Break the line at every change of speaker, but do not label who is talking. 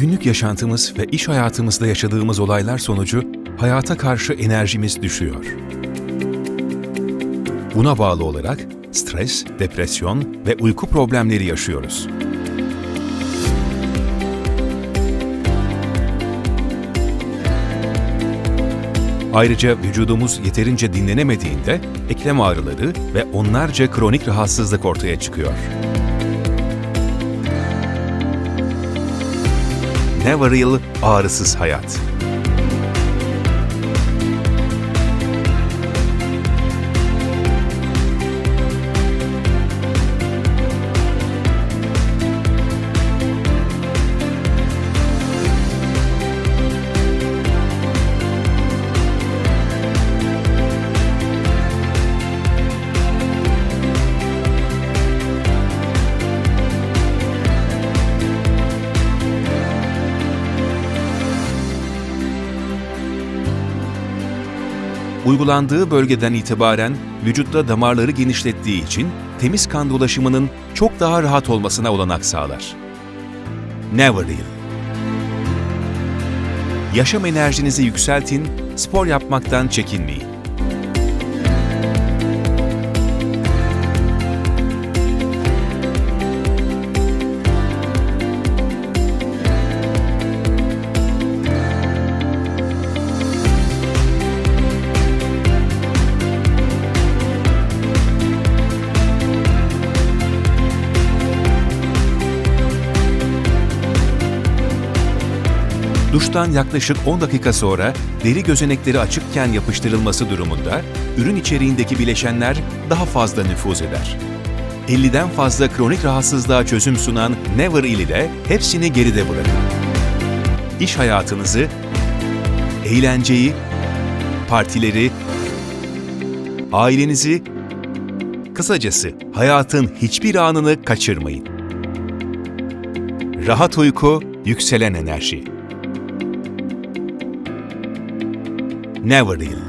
Günlük yaşantımız ve iş hayatımızda yaşadığımız olaylar sonucu hayata karşı enerjimiz düşüyor. Buna bağlı olarak stres, depresyon ve uyku problemleri yaşıyoruz. Ayrıca vücudumuz yeterince dinlenemediğinde eklem ağrıları ve onlarca kronik rahatsızlık ortaya çıkıyor. Neveril Ağrısız Hayat Uygulandığı bölgeden itibaren vücutta damarları genişlettiği için temiz kan dolaşımının çok daha rahat olmasına olanak sağlar. Neveril Yaşam enerjinizi yükseltin, spor yapmaktan çekinmeyin. Duştan yaklaşık 10 dakika sonra deri gözenekleri açıkken yapıştırılması durumunda ürün içeriğindeki bileşenler daha fazla nüfuz eder. 50'den fazla kronik rahatsızlığa çözüm sunan Neveril ile hepsini geride bırakın. İş hayatınızı, eğlenceyi, partileri, ailenizi, kısacası hayatın hiçbir anını kaçırmayın. Rahat uyku, yükselen enerji. Neveril